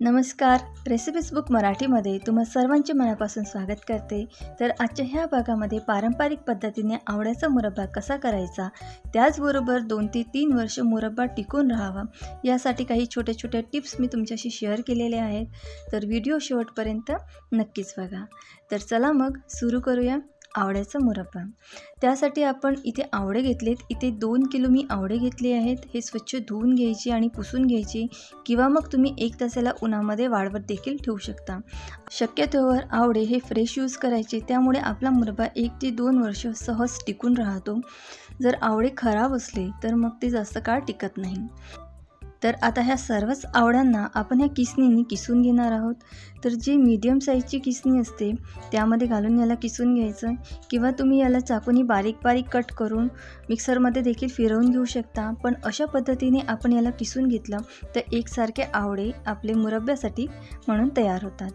नमस्कार. Recipes book मराठीमध्ये तुम्हा सर्वांचे मनापासून स्वागत करते. तर आजच्या ह्या भागामध्ये पारंपरिक पद्धतीने आवड्याचा मुरब्बा कसा करायचा? त्याचबरोबर दोन ते तीन वर्ष मुरब्बा टिकून राहावा यासाठी काही छोट्या छोट्या टिप्स मी तुमच्याशी शेअर केलेल्या आहेत. तर व्हिडिओ शेवटपर्यंत नक्कीच बघा. तर चला मग सुरू करूया. आवड्याचा मुरब्बा त्यासाठी आपण इथे आवडे घेतलेत. इथे दोन किलो मी आवडे घेतले आहेत. हे स्वच्छ धुवून घ्यायचे आणि पुसून घ्यायचे. किंवा मग तुम्ही एक तासाला उन्हामध्ये वाळवत देखील ठेवू शकता. शक्यतोवर आवडे हे फ्रेश यूज करायचे. त्यामुळे आपला मुरब्बा एक ते दोन वर्ष सहज टिकून राहतो. जर आवळे खराब असले तर मग ते जास्त काळ टिकत नाही. तर आता ह्या सर्वच आवड्यांना आपण ह्या किसणीने किसून घेणार आहोत. तर जी मीडियम साईजची किसणी असते त्यामध्ये घालून याला किसून घ्यायचं. किंवा तुम्ही याला चाकूनी बारीक बारीक कट करून मिक्सरमध्ये देखील फिरवून घेऊ शकता. पण अशा पद्धतीने आपण याला किसून घेतलं तर एकसारखे आवडे आपले मुरब्ब्यासाठी म्हणून तयार होतात.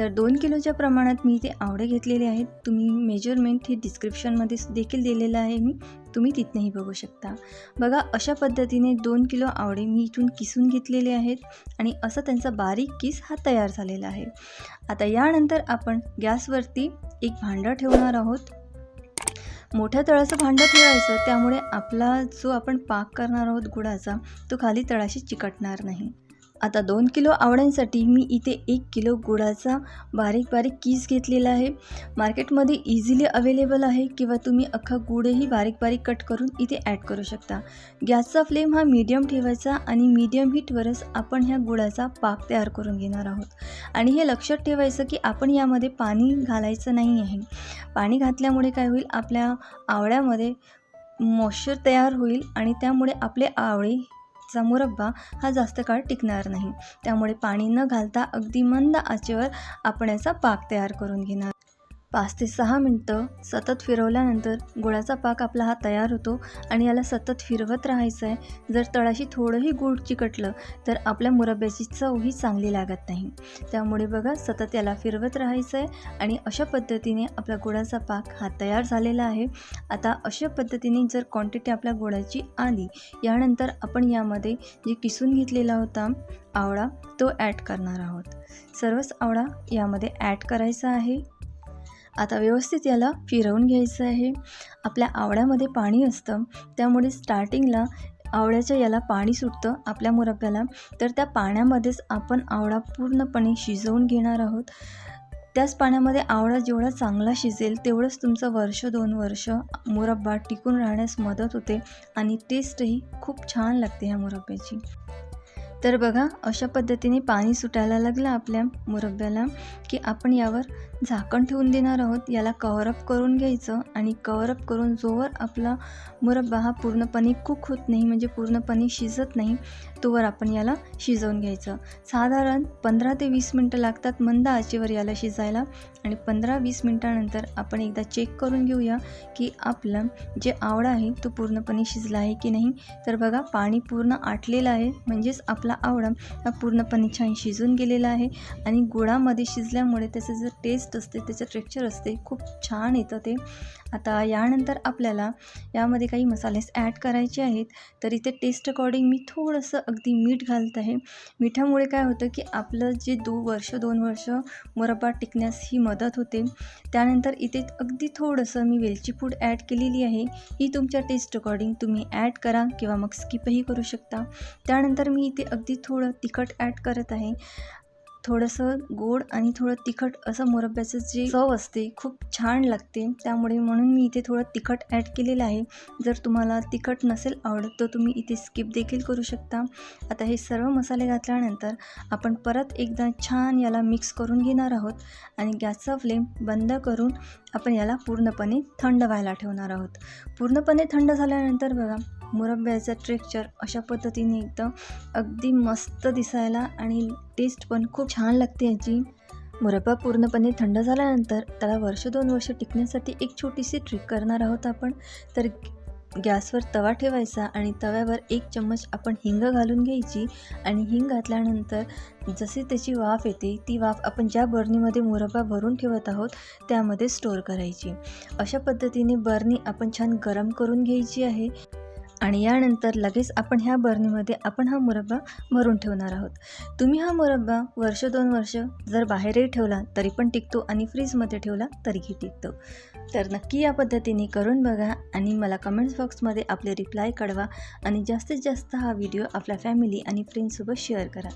तर दोन किलोच्या प्रमाणात मी इथे आवडे घेतलेले आहेत. तुम्ही मेजरमेंट हे डिस्क्रिप्शनमध्ये देखील दिलेलं आहे मी. तुम्ही तिथनंही बघू शकता. बघा अशा पद्धतीने दोन किलो आवडे मी इथून किसून घेतलेले आहेत आणि असा त्यांचा बारीक किस हा तयार झालेला आहे. आता यानंतर आपण गॅसवरती एक भांडं ठेवणार आहोत. मोठ्या तळाचं भांडं ठेवायचं त्यामुळे आपला जो आपण पाक करणार आहोत गुळाचा तो खाली तळाशी चिकटणार नाही. आता दोन किलो आवळ्यांसाठी मी इथे एक किलो गुळाचा बारीक बारीक कीस घेतलेला आहे. मार्केटमध्ये इझिली अवेलेबल आहे किंवा तुम्ही अख्खा गुळही बारीक बारीक कट करून इथे ॲड करू शकता. गॅसचा फ्लेम हा मीडियम ठेवायचा आणि मीडियम हीटवरच आपण ह्या गुळाचा पाक तयार करून घेणार आहोत. आणि हे लक्षात ठेवायचं की आपण यामध्ये पाणी घालायचं नाही आहे. पाणी घातल्यामुळे काय होईल? आपल्या आवळ्यामध्ये मॉइश्चर तयार होईल आणि त्यामुळे आपले आवळे चा मुरब्बा हा जास्त काळ टिकणार नाही. त्यामुळे पाणी न घालता अगदी मंद आचेवर आपण याचा पाक तयार करून घेणार. पाच ते सहा मिनटं सतत फिरवल्यानंतर गुळाचा पाक आपला हा तयार होतो आणि याला सतत फिरवत राहायचं आहे जर तळाशी थोडंही गूळ चिकटलं तर आपल्या मुरब्याची चवही चांगली लागत नाही. त्यामुळे बघा सतत याला फिरवत राहायचं आहे आणि अशा पद्धतीने आपला गुळाचा पाक हा तयार झालेला आहे. आता अशा पद्धतीने जर क्वांटिटी आपल्या गुळाची आली यानंतर आपण यामध्ये जे किसून घेतलेला होता आवळा तो ॲड करणार आहोत. सर्वच आवळा यामध्ये ॲड करायचा आहे. आता व्यवस्थित याला फिरवून घ्यायचं आहे. आपल्या आवळ्यामध्ये पाणी असतं. त्यामुळे स्टार्टिंगला आवळ्याच्या याला पाणी सुटतं आपल्या मुरब्ब्याला तर त्या पाण्यामध्येच आपण आवळा पूर्णपणे शिजवून घेणार आहोत. त्याच पाण्यामध्ये आवळा जेवढा चांगला शिजेल तेवढंच तुमचं वर्ष दोन वर्ष मुरब्बा टिकून राहण्यास मदत होते आणि टेस्टही खूप छान लागते ह्या मुरब्ब्याची तर बघा अशा पद्धतीने पाणी सुटायला लागलं आपल्या मुरब्ब्याला की आपण यावर झाकण ठेवून देणार आहोत. याला कवरअप करून घ्यायचं आणि कवरअप करून जोवर आपला मुरब्बा हा पूर्णपणे कुक होत नाही म्हणजे पूर्णपणे शिजत नाही तोवर आपण याला शिजवून घ्यायचं. साधारण पंधरा ते वीस मिनटं लागतात मंद आचेवर याला शिजायला आणि पंधरा वीस मिनटानंतर आपण एकदा चेक करून घेऊया की आपलं जे आवडा आहे तो पूर्णपणे शिजला आहे की नाही. तर बघा पाणी पूर्ण आटलेलं आहे म्हणजेच आपला आवडा हा पूर्णपणे छान शिजून गेलेला आहे आणि गुळामध्ये शिजल्यामुळे त्याचं जे टेस्ट असते त्याचं टेक्स्चर असते खूप छान येतं ते. आता यानंतर आपल्याला यामध्ये काही मसालेस ॲड करायचे आहेत. तर इथे टेस्ट अकॉर्डिंग मी थोडंसं अगदी मीठ घालत आहे. मिठामुळे काय होतं की आपलं जे दो वर्ष दोन वर्ष मुरब्बा टिकण्यास ही मदत होते. त्यानंतर इथे अगदी थोडंसं मी वेलची पूड ॲड केलेली आहे. ही तुमच्या टेस्ट अकॉर्डिंग तुम्ही ॲड करा किंवा मग स्किपही करू शकता. त्यानंतर मी इथे अगदी थोडं तिखट ॲड करत आहे. थोडंसं गोड आणि थोडं तिखट असं मुरब्ब्याचं जे चव असते खूप छान लागते. त्यामुळे म्हणून मी इथे थोडं तिखट ॲड केलेलं आहे. जर तुम्हाला तिखट नसेल आवडत तर तुम्ही इथे स्किप देखील करू शकता. आता हे सर्व मसाले घातल्यानंतर आपण परत एकदा छान याला मिक्स करून घेणार आहोत आणि गॅसचा फ्लेम बंद करून आपण याला पूर्णपणे थंड व्हायला ठेवणार आहोत. पूर्णपणे थंड झाल्यानंतर बघा मुरब्ब्याचं टेक्स्चर अशा पद्धतीने एकदम अगदी मस्त दिसायला आणि टेस्ट पण खूप छान लागते याची. मुरब्बा पूर्णपणे थंड झाल्यानंतर त्याला वर्ष दोन वर्ष टिकण्यासाठी एक छोटीशी ट्रिक करणार आहोत आपण. तर गॅसवर तवा ठेवायचा आणि तव्यावर एक चम्मच आपण हिंग घालून घ्यायची आणि हिंग घातल्यानंतर जशी त्याची वाफ येते ती वाफ आपण ज्या बर्नीमध्ये मुरब्बा भरून ठेवत आहोत त्यामध्ये स्टोअर करायची. अशा पद्धतीने बर्नी आपण छान गरम करून घ्यायची आहे. आणि यानंतर लगेच आपण ह्या बरणीमध्ये आपण हा मुरब्बा भरून ठेवणार आहोत. तुम्ही हा मुरब्बा वर्ष दोन वर्ष जर बाहेरही ठेवला तरी पण टिकतो आणि फ्रीजमध्ये ठेवला तरीही टिकतो. तर नक्की या पद्धतीने करून बघा आणि मला कमेंट्स बॉक्समध्ये आपले रिप्लाय कळवा आणि जास्तीत जास्त हा व्हिडिओ आपल्या फॅमिली आणि फ्रेंड्ससोबत शेअर करा.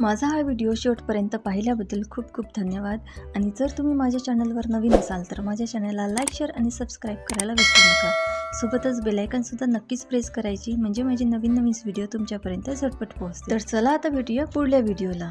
माझा हा व्हिडिओ शेवटपर्यंत पाहिल्याबद्दल खूप खूप धन्यवाद आणि जर तुम्ही माझ्या चॅनलवर नवीन असाल तर माझ्या चॅनलला लाईक शेअर आणि सबस्क्राईब करायला विसरू नका. सोबतच बेलायकनसुद्धा नक्कीच प्रेस करायची म्हणजे माझे नवीन नवीन व्हिडिओ तुमच्यापर्यंत झटपट पोहोचते तर चला आता भेटूया पुढल्या व्हिडिओला